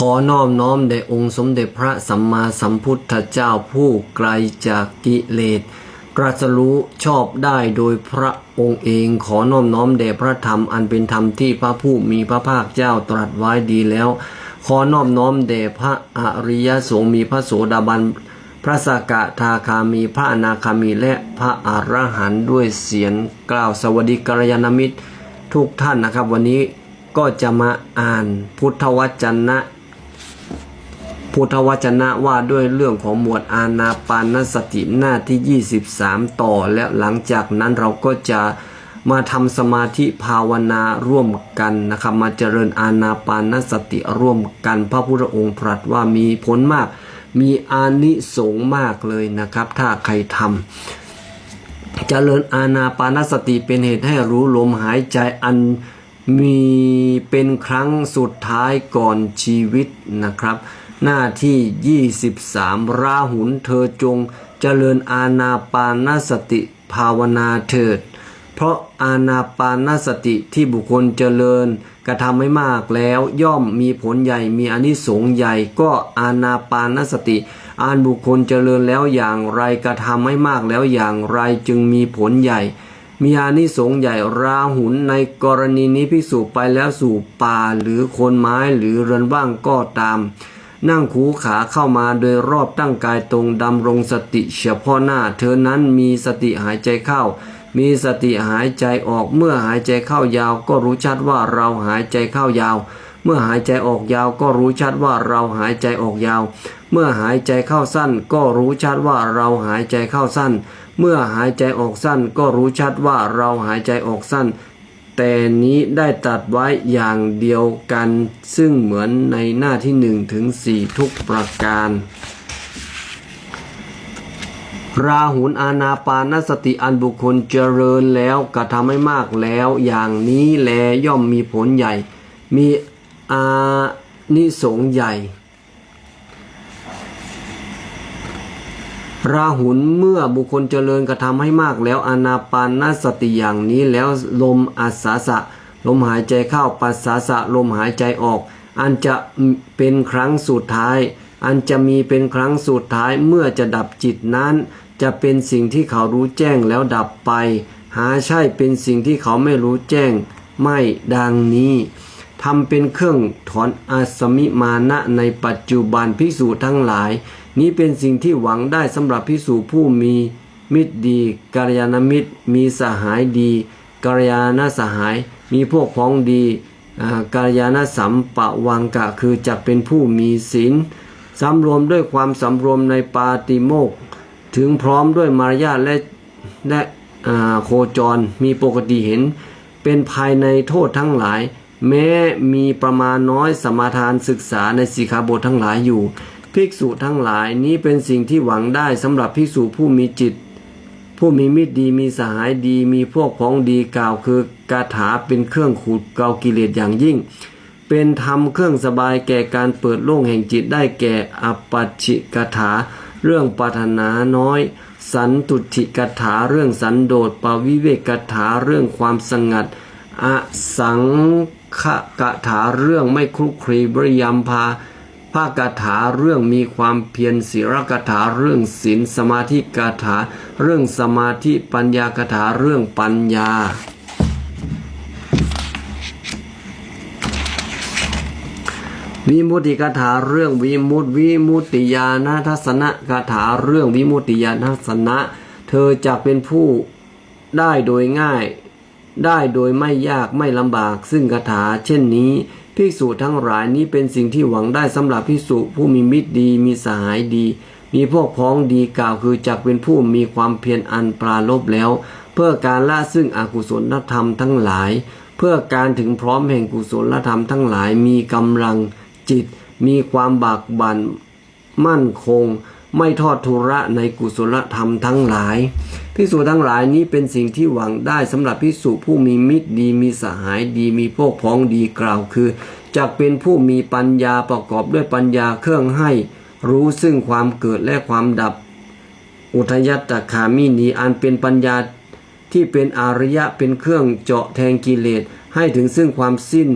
ขอนอบน้อมแด่องค์สมเด็จพระสัมมาสัมพุทธเจ้าผู้ไกลจากกิเลสตรัสรู้ชอบได้โดยพระองค์เองขอนอบน้อมแด่พระธรรมอันเป็นธรรมที่พระผู้มีพระภาคเจ้าตรัสไว้ดีแล้ว ขอนอบน้อมแด่พระอริยสงฆ์มีพระโสดาบัน พระสกทาคามีพระอนาคามีและพระอรหันต์ด้วยเสียงกล่าวสวัสดีกัลยาณมิตรทุกท่านนะครับ วันนี้ก็จะมาอ่านพุทธวจนะ พุทธวจนะว่าด้วยเรื่องของหมวดอานาปานสติหน้าที่ 23 ต่อ และหลังจากนั้นเราก็จะมาทำสมาธิภาวนาร่วมกันนะครับมาเจริญอานาปานสติร่วมกัน พระพุทธองค์ตรัสว่ามีผลมาก มีอานิสงส์มากเลยนะครับ ถ้าใครทำเจริญอาณาปานสติเป็นเหตุให้รู้ลมหายใจอันมีเป็นครั้งสุดท้ายก่อนชีวิตนะครับ หน้าที่ 23 ราหุนเธอจงเจริญอาณาปานสติภาวนาเถิด เพราะอาณาปานสติที่บุคคลเจริญกระทำไม่มากแล้วย่อมมีผลใหญ่มีอนิสงส์ใหญ่ก็อาณาปานสติอานบุคคลเจริญแล้วอย่างไรกระทำไม่มากแล้วอย่างไรจึงมีผลใหญ่ มีอานิสงส์ใหญ่ราหุนในกรณีนี้พิสูจไปแล้วสู่ป่าหรือคนไม้หรือเรือนว่างก็ตาม นั่งคูขาเข้ามาโดยรอบตั้งกายตรงดำรงสติเฉพาะหน้า เธอนั้นมีสติหายใจเข้า มีสติหายใจออกเมื่อหายใจเข้ายาว ก็รู้ชัดว่าเราหายใจเข้ายาว เมื่อหายใจออกยาวก็รู้ชัดว่าเราหายใจออกยาว เมื่อหายใจเข้าสั้น ก็รู้ชัดว่าเราหายใจเข้าสั้น เมื่อหายใจออกสั้น ก็รู้ชัดว่าเราหายใจออกสั้น แต่นี้ได้ตัดไว้อย่างเดียวกัน ซึ่งเหมือนในหน้าที่1ถึง4ทุกประการ ราหุนอาณาปานสติอันบุคคลเจริญแล้วกระทำให้มากแล้วอย่างนี้แลย่อมมีผลใหญ่ มีอานิสงส์ใหญ่ ราหุนเมื่อบุคคลเจริญกระทำให้มากแล้วอนาปานสติอย่างนี้แล้วลมอัศสะ ลมหายใจเข้าปัสสาสะลมหายใจออก อันจะเป็นครั้งสุดท้าย อันจะมีเป็นครั้งสุดท้ายเมื่อจะดับจิตนั้น จะเป็นสิ่งที่เขารู้แจ้งแล้วดับไป หาใช่เป็นสิ่งที่เขาไม่รู้แจ้ง ไม่ดังนี้ทำเป็นเครื่องถอนอาสมิมานะในปัจจุบันพิสูจทั้งหลาย นี้เป็นสิ่งที่หวังได้สำหรับพิสูจผู้มีมิตรดีกัลยาณมิตร มีสหายดีกัลยาณสหาย มีพวกพ้องดีอ่ากัลยาณสัมปะวังกะคือจักเป็นผู้มีศีลสำรวมด้วยความสำรวมในปาติโมก ถึงพร้อมด้วยมารยาทและและโคจรมีปกติเห็น เป็นภายในโทษทั้งหลาย แม้มีประมาณน้อยสมาทานศึกษาในสีขาบททั้งหลายอยู่ ภิกษุทั้งหลายนี้เป็นสิ่งที่หวังได้สำหรับภิกษุผู้มีจิต ผู้มีมิตรดีมีสหายดีมีพวกพ้องดีกล่าวคือกาถาเป็นเครื่องขูดเกากิเลสอย่างยิ่ง เป็นธรรมเครื่องสบายแก่การเปิดโล่งแห่งจิตได้แก่อปัจฉิกถา เรื่องปรารถนาน้อย สันตุถิกถาเรื่องสันโดษปวิเวกถาเรื่องความสงัด อสังขกถาเรื่องไม่คลุกคลีบริยมพา ภาคถาเรื่องมีความเพียรศีลกถาเรื่องศีลสมาธิกถา เรื่องสมาธิปัญญากถาเรื่องปัญญาวิมุตติกถาเรื่องวิมุติวิมุตติญาณทัศนะกถาเรื่องวิมุตติญาณทัศนะ เธอจะเป็นผู้ได้โดยง่าย ได้โดยไม่ยากไม่ลำบากซึ่งคาถาเช่นนี้ ภิกษุทั้งหลายนี้เป็นสิ่งที่หวังได้สำหรับภิกษุผู้มีมิตรดีมีสหายดี มีพวกพ้องดีกล่าวคือจักเป็นผู้มีความเพียรอันปราลบแล้ว เพื่อการละซึ่งอกุศลธรรมทั้งหลาย เพื่อการถึงพร้อมแห่งกุศลธรรมทั้งหลายมีกำลังจิต มีความบากบัน่นมั่นคง ไม่ทอดทุระในกุศลธรรมทั้งหลายพิสูจทั้งหลายนี้เป็นสิ่งที่หวังได้สำหรับพิสูจผู้มีมิตรดีมีสหายดีมีพวกพ้องดีกล่าวคือจักเป็นผู้มีปัญญาประกอบด้วยปัญญาเครื่องให้ รู้ซึ่งความเกิดและความดับ อุทยัตตคามินีอันเป็นปัญญาที่เป็นอารยะเป็นเครื่องเจาะแทงกิเลสให้ถึงซึ่งความสิ้น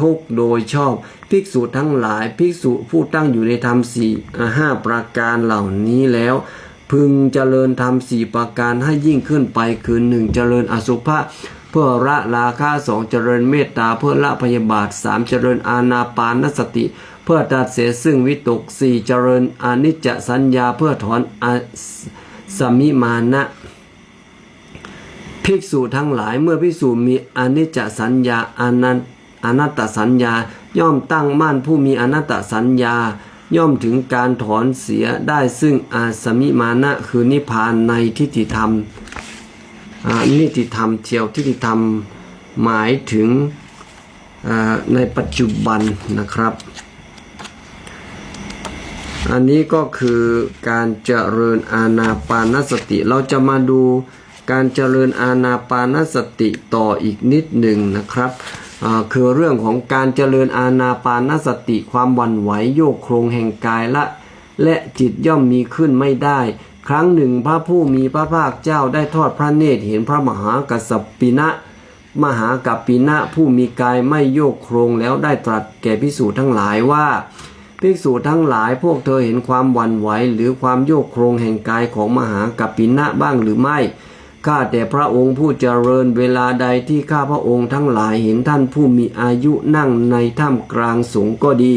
ทุกโดยชอบ ภิกษุทั้งหลาย ภิกษุผู้ตั้งอยู่ในธรรมสี่ห้าประการเหล่านี้แล้ว พึงเจริญธรรมสี่ประการให้ยิ่งขึ้นไปคือหนึ่งเจริญอสุภะเพื่อละราคะสองเจริญเมตตาเพื่อละพยาบาทสามเจริญอาณาปานสติ เพื่อตัดเสียซึ่งวิตกสี่เจริญอนิจจสัญญาเพื่อถอนอสมิมานะภิกษุทั้งหลายเมื่อภิกษุมีอนิจจสัญญาอนันต อนัตตสัญญา ย่อมตั้งมั่นผู้มีอนัตตสัญญา ย่อมถึงการถอนเสียได้ซึ่งอาสมิมานะคือนิพพานในทิฏฐิธรรมอ่านิติธรรมเทียวทิฏฐิธรรมหมายถึงในปัจจุบันนะครับ อันนี้ก็คือการเจริญอาณาปานสติ เราจะมาดูการเจริญอาณาปานสติต่ออีกนิดหนึ่งนะครับ คือเรื่องของการเจริญอาณาปานสติความวันไหวโยกโครงแห่งกายละ และจิตย่อมมีขึ้นไม่ได้ ครั้งหนึ่งพระผู้มีพระภาคเจ้าได้ทอดพระเนตรเห็นพระมหากัสปินะ มหากัปปินะผู้มีกายไม่โยกโครงแล้วได้ตรัสแก่พิสูจทั้งหลายว่าภิกษุทั้งหลายพวกเธอเห็นความวันไหวหรือความโยกโครงแห่งกายของมหากัปปินะบ้างหรือไม่ ข้าแต่พระองค์ผู้เจริญเวลาใดที่ข้าพระองค์ทั้งหลายเห็นท่านผู้มีอายุนั่งในถ้ำกลางสูงก็ดี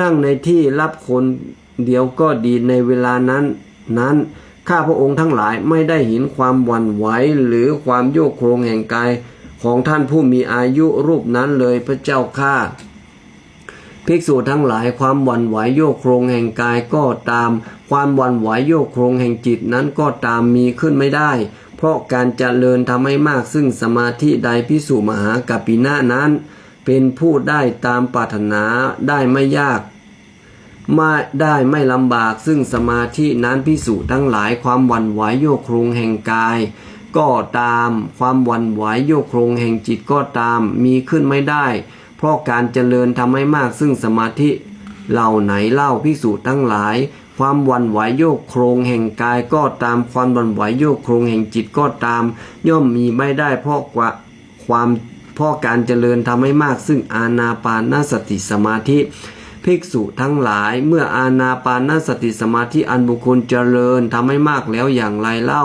นั่งในที่รับคนเดียวก็ดีในเวลานั้นนั้นข้าพระองค์ทั้งหลายไม่ได้เห็นความหวั่นไหวหรือความโยกโครงแห่งกายของท่านผู้มีอายุรูปนั้นเลยพระเจ้าข้าภิกษุทั้งหลายความหวั่นไหวโยกโครงแห่งกายก็ตาม ความหวั่นไหวโยกโครงแห่งจิตนั้นก็ตามมีขึ้นไม่ได้ เพราะการเจริญทำให้มากซึ่งสมาธิใดภิกษุมหากัปปินะนั้น เป็นผู้ได้ตามปรารถนาได้ไม่ยากไม่ได้ไม่ลำบากซึ่งสมาธินั้นพิสูจทั้งหลายความวันไหวโยโครงแห่งกาย ก็ตามความวันไหวโยโครงแห่งจิตก็ตามมีขึ้นไม่ได้ เพราะการเจริญทำให้มากซึ่งสมาธิเหล่าไหนเล่าพิสูจทั้งหลาย ความวันไหวโยกโครงแห่งกายก็ตามความวันไหวโยกโครงแห่งจิตก็ตาม ย่อมมีไม่ได้เพราะกว่าความเพราะการเจริญทำให้มากซึ่งอาณาปานสติสมาธิภิกษุทั้งหลายเมื่ออาณาปานสติสมาธิอันบุคคลเจริญทำให้มากแล้วอย่างไรเล่า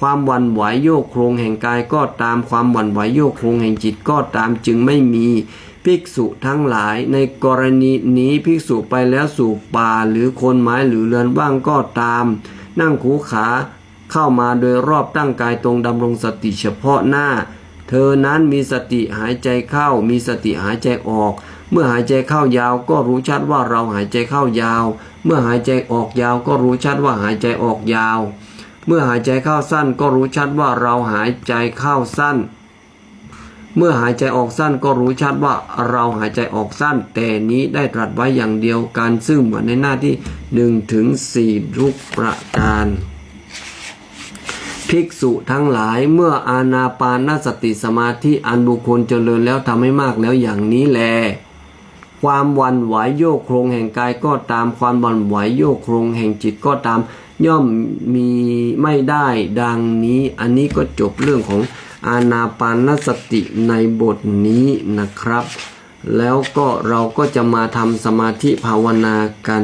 ความวันไหวโยกโครงแห่งกายก็ตามความวันไหวโยกโครงแห่งจิตก็ตามจึงไม่มี ภิกษุทั้งหลาย ในกรณีนี้ภิกษุไปแล้วสู่ป่าหรือคนไม้หรือเรือนว่างก็ตาม นั่งคูขาเข้ามาโดยรอบตั้งกายตรงดำรงสติเฉพาะหน้า เธอนั้นมีสติหายใจเข้า มีสติหายใจออก เมื่อหายใจเข้ายาวก็รู้ชัดว่าเราหายใจเข้ายาว เมื่อหายใจออกยาวก็รู้ชัดว่าหายใจออกยาว เมื่อหายใจเข้าสั้นก็รู้ชัดว่าเราหายใจเข้าสั้น เมื่อหายใจออกสั้นก็รู้ชัดว่าเราหายใจออกสั้น แต่นี้ได้ตรัสไว้อย่างเดียวกันซึ่งเหมือนในหน้าที่1ถึง4ทุกประการ ภิกษุทั้งหลายเมื่ออาณาปานสติสมาธิอันบุคคลเจริญแล้วทำให้มากแล้วอย่างนี้แล ความวันไหวโยกโครงแห่งกายก็ตามความวันไหวโยกโครงแห่งจิตก็ตาม ย่อมมีไม่ได้ดังนี้ อันนี้ก็จบเรื่องของ อาณาปานสติในบทนี้นะครับ แล้วก็เราก็จะมาทำสมาธิภาวนากัน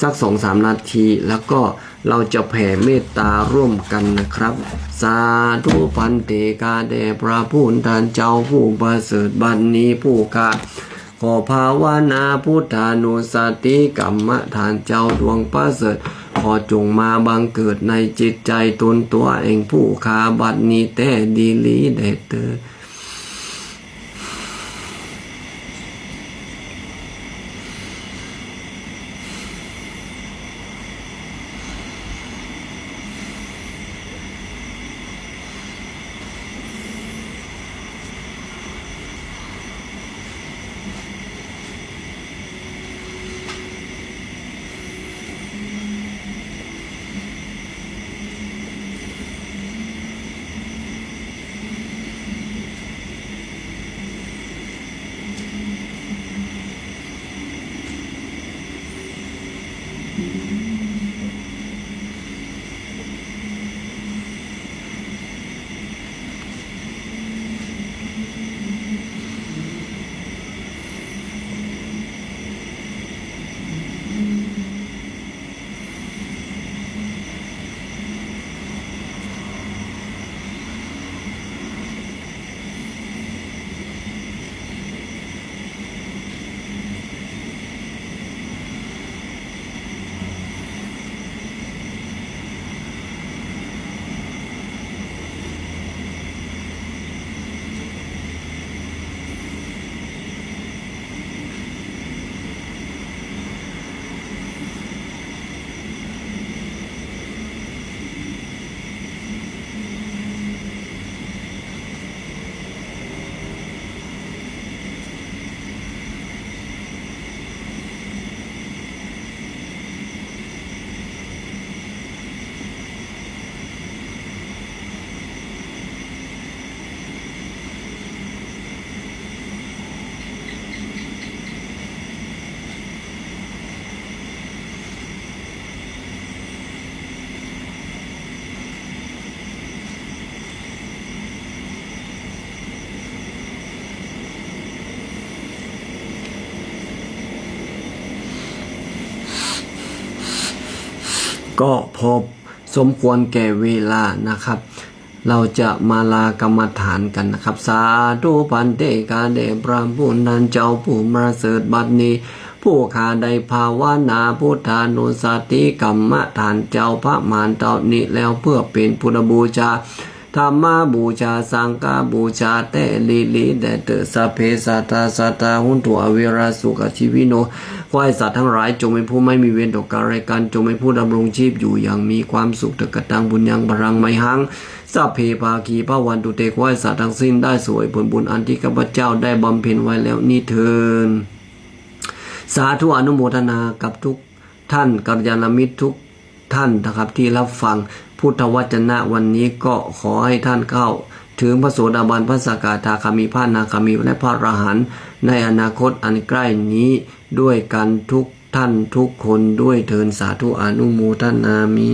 สักสองสามนาที แล้วก็เราจะแผ่เมตตาร่วมกันนะครับ สาธุพันเตกาแด่พระผู้ทานเจ้าผู้ประเสริฐบันนี้ผู้กาขอภาวนาพุทธานุสติกรรมฐานเจ้าดวงประเสริฐ อจงมาบังเกิดในจิตใจตนตัวเองผู้คาบัดนี้แต่ดีลีเดเตอ ก็พอสมควรแก่เวลานะครับ เราจะมาลากรรมฐานกันนะครับ สาธุปันเตกาเดพระบุญนันเจ้าผู้มาเสด็จบัดนี้ผู้ขาได้ภาวนาพุทธานุสติกรรมฐานเจ้าพระมารเต่านี้แล้วเพื่อเป็นพุทธบูชา ธรรมาบูชาสังฆาบูชาแต่ลิลิแดเตอสัพเพสัตตาสัตตาหุนตัวอเวราสุขชีวิโนขอให้สัตว์ทั้งหลายจงเป็นผู้ไม่มีเวรต่อการรายการจงเป็นผู้ดำรงชีพอยู่อย่างมีความสุขตะกะตังบุญยังบรังไมหังสัพเพภาคีพระวันตุเตขอให้สัตว์ทั้งสิ้นได้สวยผลบุญอันที่ข้าพเจ้าได้บำเพ็ญไว้แล้วนี่เทินสาธุอนุโมทนากับทุกท่านกัลยาณมิตรทุกท่านนะครับที่รับฟัง พุทธวจนะวันนี้ก็ขอให้ท่านเข้า ถึงพระโสดาบันพระสกทาคามีพระนาคามีและพระอรหันต์ในอนาคตอันใกล้นี้ด้วยกันทุกท่านทุกคนด้วยเทินสาธุอนุโมทนามิ